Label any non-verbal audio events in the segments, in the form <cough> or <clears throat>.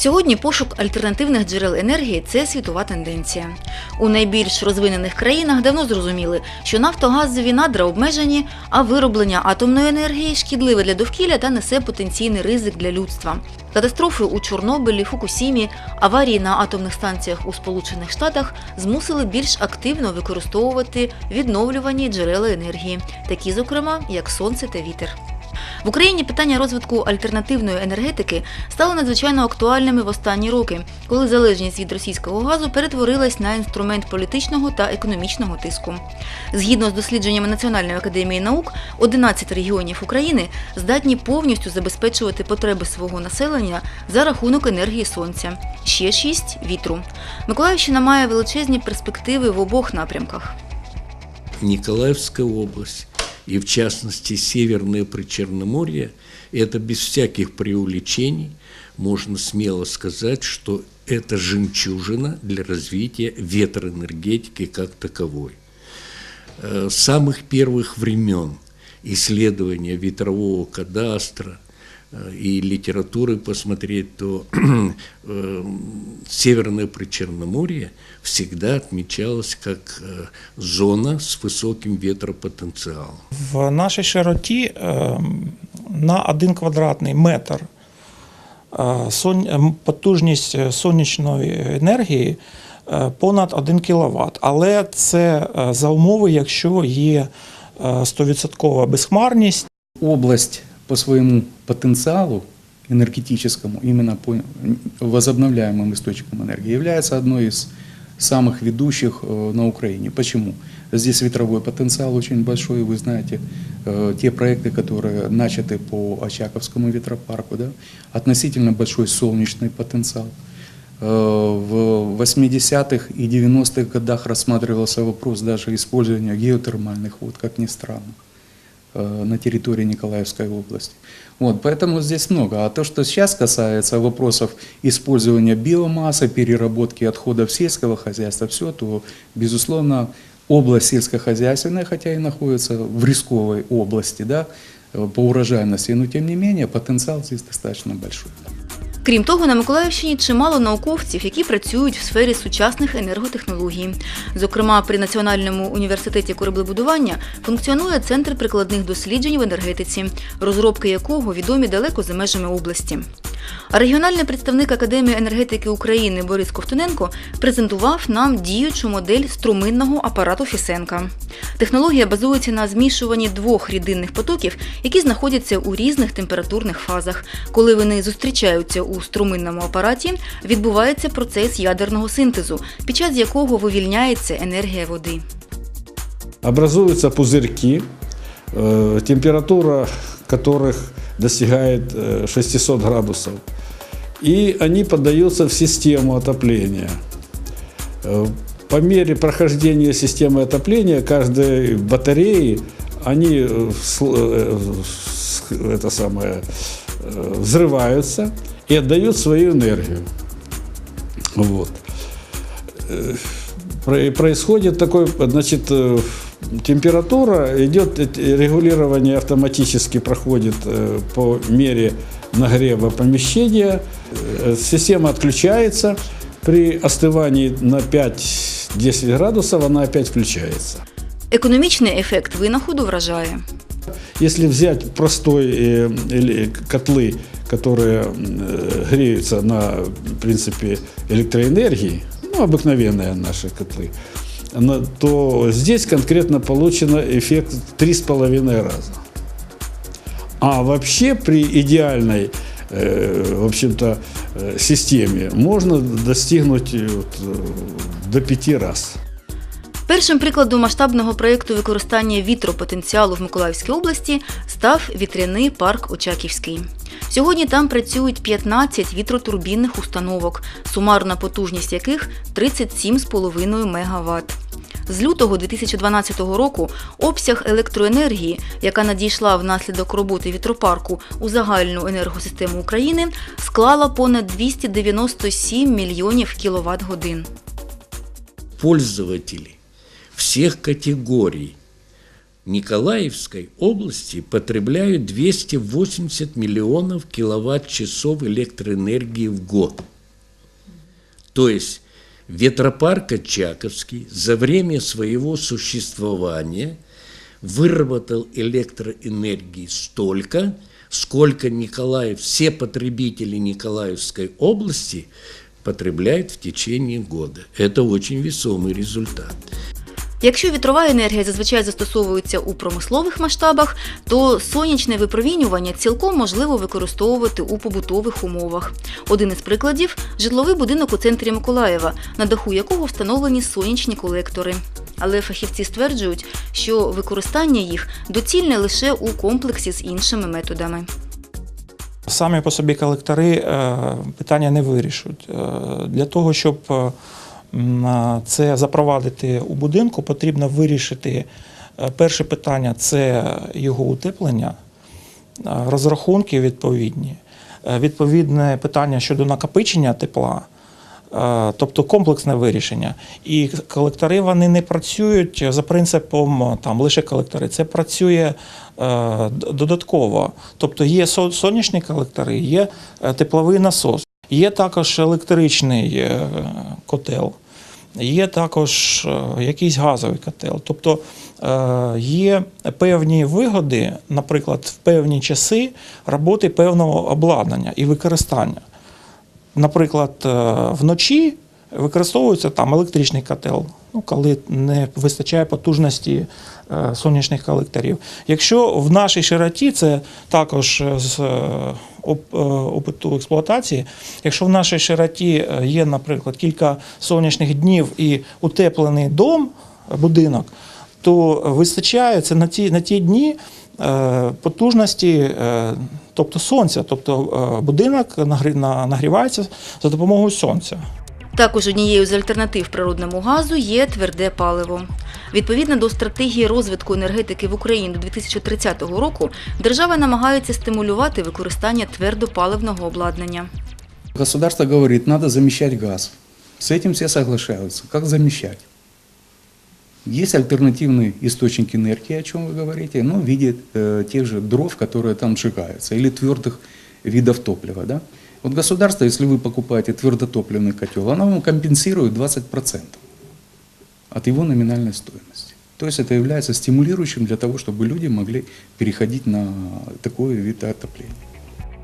Сьогодні пошук альтернативних джерел енергії це світова тенденція. У найбільш розвинених країнах давно зрозуміли, що нафтогазові надра обмежені, а вироблення атомної енергії шкідливе для довкілля та несе потенційний ризик для людства. Катастрофи у Чорнобилі, Фукусімі, аварії на атомних станціях у Сполучених Штатах змусили більш активно використовувати відновлювані джерела енергії, такі, зокрема, як сонце та вітер. В Україні питання розвитку альтернативної енергетики стало надзвичайно актуальними в останні роки, коли залежність від російського газу перетворилась на інструмент політичного та економічного тиску. Згідно з дослідженнями Національної академії наук, 11 регіонів України здатні повністю забезпечувати потреби свого населення за рахунок енергії сонця. Ще 6 – вітру. Миколаївщина має величезні перспективи в обох напрямках. Николаевская область и, в частности, Северное Причерноморье, это без всяких преувеличений, можно смело сказать, что это жемчужина для развития ветроэнергетики как таковой. Э, С самых первых времен исследования ветрового кадастра э, и литературы посмотреть, то <clears throat> э, Северное Причерноморье всегда отмечалось как э, зона с высоким ветропотенциалом. В нашій широті е, на один квадратний метр е, сон- ем, потужність е, сонячної енергії е, понад 1 кВт. Але це е, за умови, якщо є е, 100% безхмарність область по своему потенциалу энергетическому, именно по возобновляемым источникам энергии, является одной из самых ведущих э, на Украине. Почему? Здесь ветровой потенциал очень большой, вы знаете, э, те проекты, которые начаты по Очаковскому ветропарку, да, относительно большой солнечный потенциал. Э, В 80-х и 90-х годах рассматривался вопрос даже использования геотермальных вод, как ни странно на территории Николаевской области. Вот, поэтому здесь много. А то, что сейчас касается вопросов использования биомассы, переработки отходов сельского хозяйства, все, то, безусловно, область сельскохозяйственная, хотя и находится в рисковой области, да, э, по урожайности, но тем не менее потенциал здесь достаточно большой. Крім того, на Миколаївщині чимало науковців, які працюють в сфері сучасних енерготехнологій. Зокрема, при Національному університеті кораблебудування функціонує центр прикладних досліджень в енергетиці, розробки якого відомі далеко за межами області. А регіональний представник Академії енергетики України Борис Ковтуненко презентував нам діючу модель струминного апарату Фісенка. Технологія базується на змішуванні двох рідинних потоків, які знаходяться у різних температурних фазах. Коли вони зустрічаються у струминному апараті, відбувається процес ядерного синтезу, під час якого вивільняється енергія води. образуются пузырьки, э, температура которых достигает э, 600 градусов. И они поддаются в систему отопления. Э, По мере прохождения системы отопления каждой батареи они э, э, это самое, э, взрываются и отдают свою энергию. Вот. Э, про- происходит такой, значит, э, температура, идет э, регулирование автоматически проходит э, по мере нагрева помещения, Э, система отключается, при остывании на 5-10 градусов она опять включается. Економічний ефект винаходу вражає. Если взять простой э, эле- котлы, которые э, греются на в принципе электроэнергии, ну обыкновенные наши котлы, на- то здесь конкретно получено эффект в 3,5 раза. А вообще при идеальной э, в общем-то, э, системе можно достигнуть э, вот, э, до 5 раз. Першим прикладом масштабного проєкту використання вітропотенціалу в Миколаївській області став вітряний парк Очаківський. Сьогодні там працюють 15 вітротурбінних установок, сумарна потужність яких 37,5 МВт. З лютого 2012 року обсяг електроенергії, яка надійшла внаслідок роботи вітропарку у загальну енергосистему України, склала понад 297 мільйонів кіловат годин. Пользователи всех категорий Николаевской области потребляют 280 миллионов киловатт-часов электроэнергии в год. То есть ветропарк Очаковский за время своего существования выработал электроэнергии столько, сколько Николаев, все потребители Николаевской области потребляют в течение года. Это очень весомый результат. Якщо вітрова енергія зазвичай застосовується у промислових масштабах, то сонячне випромінювання цілком можливо використовувати у побутових умовах. Один із прикладів житловий будинок у центрі Миколаєва, на даху якого встановлені сонячні колектори. Але фахівці стверджують, що використання їх доцільне лише у комплексі з іншими методами. Самі по собі колектори е, питання не вирішують. Е, Для того, щоб е, це запровадити у будинку, потрібно вирішити е, перше питання це його утеплення, е, розрахунки відповідні, е, відповідне питання щодо накопичення тепла. Тобто комплексне вирішення. І колектори вони не працюють за принципом там лише колектори. Це працює додатково. Тобто є сонячні колектори, є тепловий насос, є також електричний е, котел, є також е, якийсь газовий котел. Тобто е, є певні вигоди, наприклад, в певні часи роботи певного обладнання і використання. Наприклад, вночі використовується там електричний котел, ну, коли не вистачає потужності сонячних колекторів. Якщо в нашій широті, це також з опиту експлуатації, якщо в нашій широті е, є, наприклад, кілька сонячних днів і утеплений дом, будинок, то вистачає це на ті, на ті дні е, потужності, е, тобто сонця, тобто е, будинок нагрі- нагрівається за допомогою сонця. Також однією з альтернатив природному газу є тверде паливо. Відповідно до стратегії розвитку енергетики в Україні до 2030 року, держава намагається стимулювати використання твердопаливного обладнання. Государство говорит, надо замещать газ. С этим все соглашаются. Как замещать? Есть альтернативный источник энергии, о чем вы говорите, ну, в виде э, тех же дров, которые там сжигаются, или твердых видов топлива. Да? Вот государство, если вы покупаете твердотопливный котел, оно вам компенсирует 20% от его номинальной стоимости. То есть это является стимулирующим для того, чтобы люди могли переходить на такой вид отопления.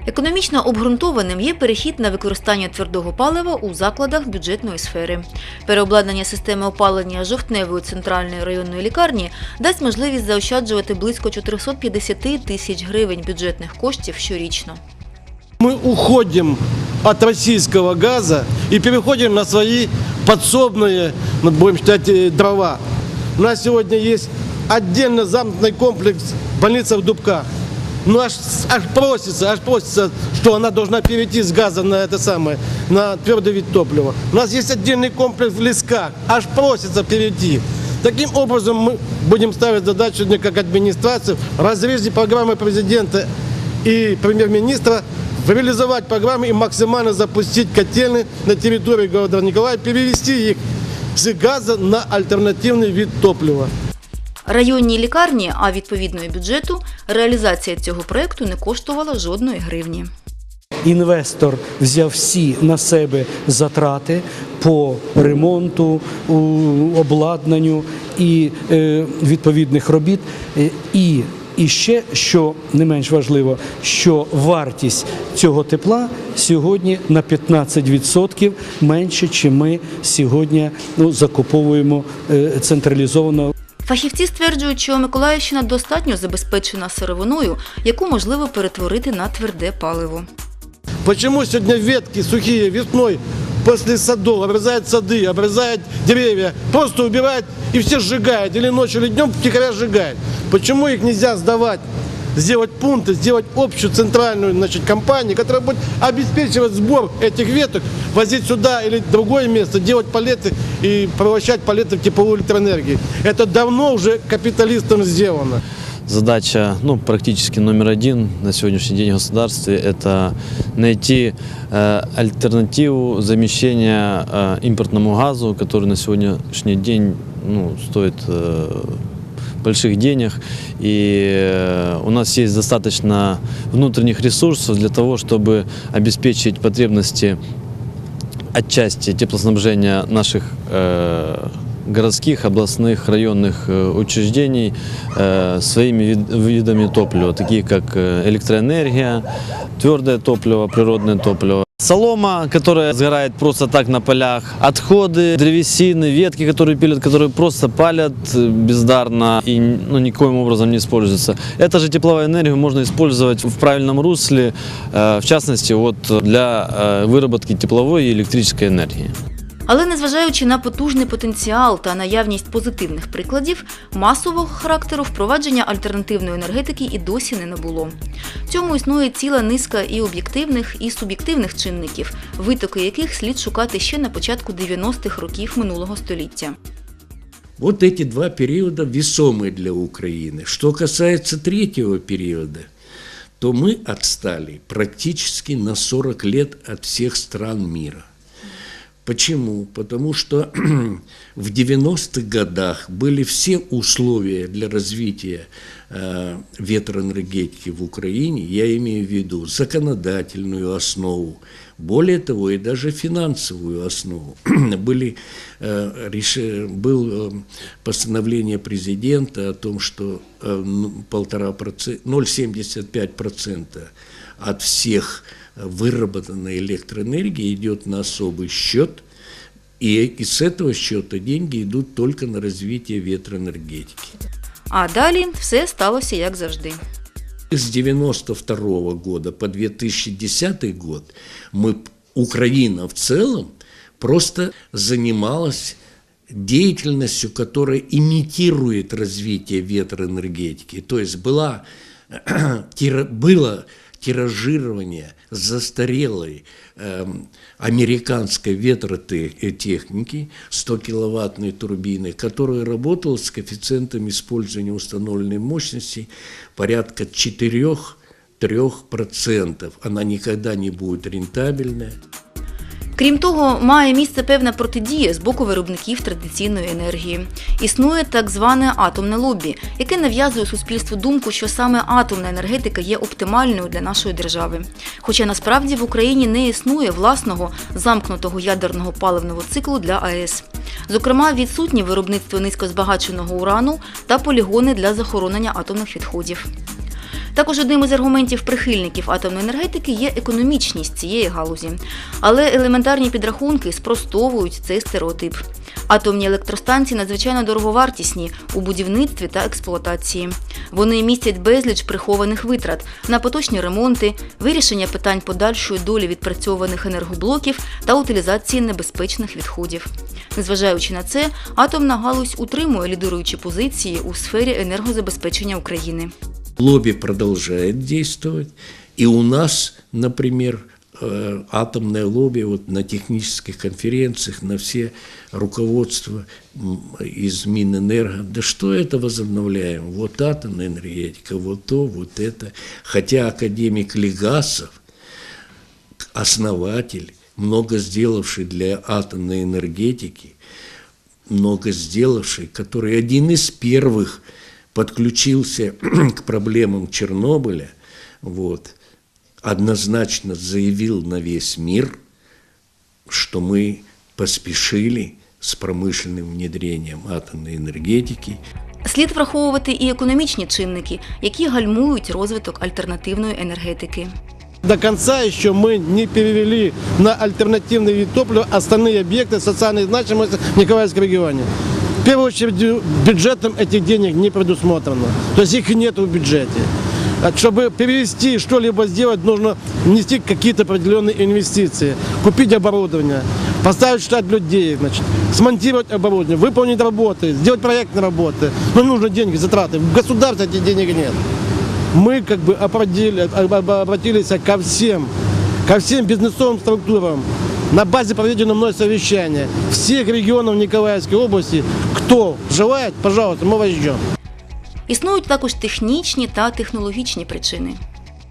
Економічно обґрунтованим є перехід на використання твердого палива у закладах бюджетної сфери. Переобладнання системи опалення жовтневої центральної районної лікарні дасть можливість заощаджувати близько 450 тисяч гривень бюджетних коштів щорічно. Мы уходим от российского газа и переходим на свои подсобные, мы будем считать, э, дрова. У нас сегодня есть отдельно замкнутый комплекс больница в Дубках. Ну аж, аж просится, аж просится, что она должна перейти с газа на это самое, на твердый вид топлива. У нас есть отдельный комплекс в Лесках, аж просится перейти. Таким образом мы будем ставить задачу как администрацию в разрезе программы президента и премьер-министра реализовать программы и максимально запустить котельные на территории города Николая, перевести их с газа на альтернативный вид топлива. Районній лікарні, а відповідно і бюджету, реалізація цього проекту не коштувала жодної гривні. Інвестор взяв всі на себе затрати по ремонту, у- обладнанню і е, відповідних робіт. Е, І, і ще, що не менш важливо, що вартість цього тепла сьогодні на 15% менше, чим ми сьогодні ну, закуповуємо е, централізовано Фахівці стверджують, що Миколаївщина достатньо забезпечена сировиною, яку можливо перетворити на тверде паливо. Почему сегодня ветки сухие весной после садов обрезают сады, обрезают деревья, просто убирают и все сжигают, или ночью, или днем втихаря сжигают. Почему их нельзя сдавать, сделать пункты, сделать общую центральную значит, компанию, которая будет обеспечивать сбор этих веток, возить сюда или в другое место, делать палеты и превращать палеты в тепловую электроэнергию. Это давно уже капиталистам сделано. Задача, ну, практически номер один на сегодняшний день в государстве – это найти э, альтернативу замещения э, импортному газу, который на сегодняшний день ну, стоит э, больших денег, и э, у нас есть достаточно внутренних ресурсов для того, чтобы обеспечить потребности отчасти теплоснабжения наших э, городских, областных, районных э, учреждений э, своими вид- видами топлива, такие как э, электроэнергия, твердое топливо, природное топливо. Солома, которая сгорает просто так на полях, отходы, древесины, ветки, которые пилят, которые просто палят бездарно и ну, никоим образом не используются. Эту же тепловую энергию можно использовать в правильном русле, в частности вот для выработки тепловой и электрической энергии. Але незважаючи на потужний потенціал та наявність позитивних прикладів, масового характеру впровадження альтернативної енергетики і досі не набуло. Цьому існує ціла низка і об'єктивних, і суб'єктивних чинників, витоки яких слід шукати ще на початку 90-х років минулого століття. Вот эти два периода весомые для Украины. Что касается третьего периода, то мы отстали практически на 40 лет от всех стран мира. Почему? Потому что <clears throat> в 90-х годах были все условия для развития э, ветроэнергетики в Украине, я имею в виду законодательную основу, более того, и даже финансовую основу. <clears throat> Были, э, реш- был э, постановление президента о том, что э, ну, полтора процента, 0,75% от всех выработанной электроэнергии идет на особый счет, и, и с этого счета деньги идут только на развитие ветроэнергетики. А далі все сталося як завжди. С 92 года по 2010 год мы, Украина в целом просто занималась деятельностью, которая имитирует развитие ветроэнергетики. То есть была, <clears throat> тира- было тиражирование застарелой эм, американской ветротехники 100-киловаттной турбины, которая работала с коэффициентом использования установленной мощности порядка 4-3%. Она никогда не будет рентабельная. Крім того, має місце певна протидія з боку виробників традиційної енергії. Існує так зване атомне лобі, яке нав'язує суспільству думку, що саме атомна енергетика є оптимальною для нашої держави. Хоча насправді в Україні не існує власного замкнутого ядерного паливного циклу для АЕС. Зокрема, відсутні виробництво низькозбагаченого урану та полігони для захоронення атомних відходів. Також одним із аргументів прихильників атомної енергетики є економічність цієї галузі. Але елементарні підрахунки спростовують цей стереотип. Атомні електростанції надзвичайно дороговартісні у будівництві та експлуатації. Вони містять безліч прихованих витрат на поточні ремонти, вирішення питань подальшої долі відпрацьованих енергоблоків та утилізації небезпечних відходів. Незважаючи на це, атомна галузь утримує лідируючі позиції у сфері енергозабезпечення України. Лобби продолжает действовать. И у нас, например, э, атомное лобби вот на технических конференциях, на все руководства из Минэнерго, да что это возобновляем? Вот атомная энергетика, вот то, вот это. Хотя академик Легасов, основатель, много сделавший для атомной энергетики, много сделавший, который один из первых подключился <clears throat> к проблемам Чернобыля, вот, однозначно заявил на весь мир, что мы поспешили с промышленным внедрением атомной энергетики, Слід враховувати і економічні чинники, які гальмують розвиток альтернативної енергетики. До конца еще мы не перевели на альтернативный вид топлива остальные объекты социальной значимости в Николаевском регионе. Первую очередь бюджетом этих денег не предусмотрено. То есть их нет в бюджете. А Чтобы перевести что-либо сделать, нужно внести какие-то определенные инвестиции, купить оборудование, поставить штат людей, значит, смонтировать оборудование, выполнить работы, сделать проектные работы. Но нужны деньги, затраты. В государстве этих денег нет мы как бы обратили- об- об- обратились ко всем, ко всем бизнесовым структурам на базе проведенного мной совещания всех регионов Николаевской области. Кто желает, пожалуйста, мы вас ждем. Існують також технічні та технологічні причини.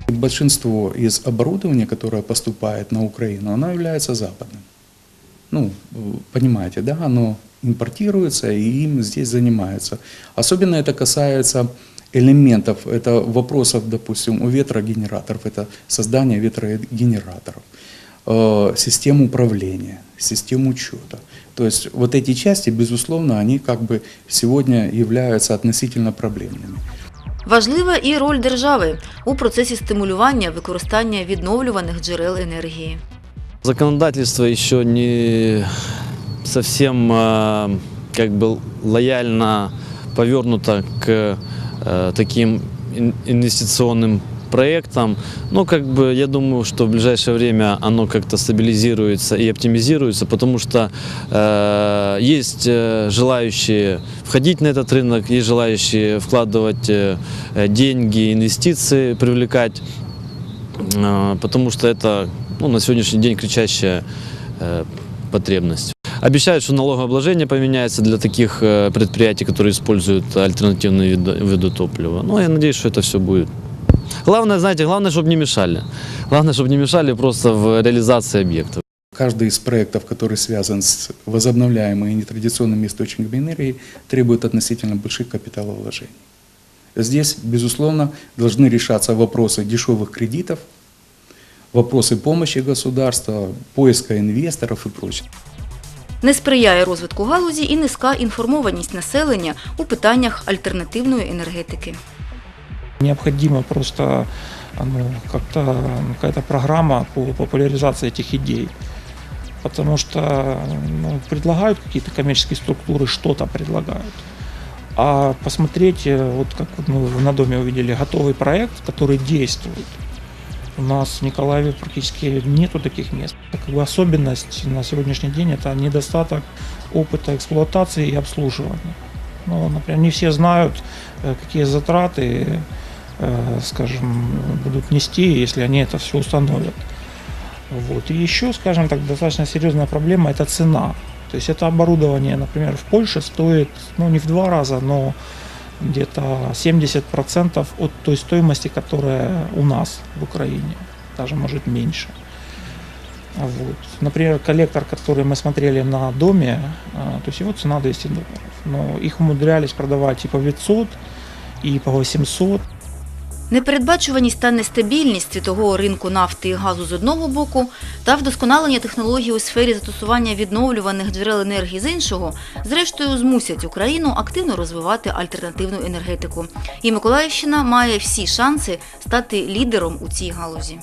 Большинство из оборудования, которое поступает на Украину, оно является западным. Ну, э, понимаете, да, оно импортируется и им здесь занимаются. Особенно это касается элементов, это вопросов, допустим, у ветрогенераторов, это создание ветрогенераторов, э, систем управления, систем учета. То есть вот эти части, безусловно, они как бы сегодня являются относительно проблемными. Важлива і роль держави у процесі стимулювання використання відновлюваних джерел енергії. Законодательство еще не совсем э, как бы лояльно повернуто к э, таким ин- инвестиционным Проектам. Но как бы я думаю, что в ближайшее время оно как-то стабилизируется и оптимизируется, потому что э, есть э, желающие входить на этот рынок, есть желающие вкладывать э, деньги, инвестиции, привлекать Э, потому что это ну, на сегодняшний день кричащая э, потребность. Обещают, что налогообложение поменяется для таких э, предприятий, которые используют альтернативные виды, топлива. Но я надеюсь, что это все будет. Главное, знаете, главное, чтобы не мешали. Главное, чтобы не мешали просто в реализации объектов. Каждый из проектов, который связан с возобновляемыми и нетрадиционными источниками энергии, требует относительно больших капиталовложений. Здесь, безусловно, должны решаться вопросы дешевых кредитов, вопросы помощи государства, поиска инвесторов и прочее. Не сприяє розвитку галузі і низька інформованість населення у питаннях альтернативної енергетики. Необходимо просто ну, как-то какая-то программа по популяризации этих идей. Потому что ну, предлагают какие-то коммерческие структуры, что-то предлагают. А посмотреть, э, вот как мы на доме увидели, готовый проект, который действует. У нас в Николаеве практически нету таких мест. Как бы особенность на сегодняшний день это недостаток опыта эксплуатации и обслуживания. Ну, например, не все знают, э, какие затраты, скажем, будут нести, если они это все установят. Вот. И еще, скажем так, достаточно серьезная проблема – это цена. То есть это оборудование, например, в Польше стоит, ну, не в два раза, но где-то 70% от той стоимости, которая у нас в Украине, даже может меньше. Вот. Например, коллектор, который мы смотрели на доме, а, то есть его цена 200 долларов. Но их умудрялись продавать и по 500, и по 800. Непередбачуваність та нестабільність світового ринку нафти і газу з одного боку та вдосконалення технологій у сфері застосування відновлюваних джерел енергії з іншого, зрештою змусять Україну активно розвивати альтернативну енергетику. І Миколаївщина має всі шанси стати лідером у цій галузі.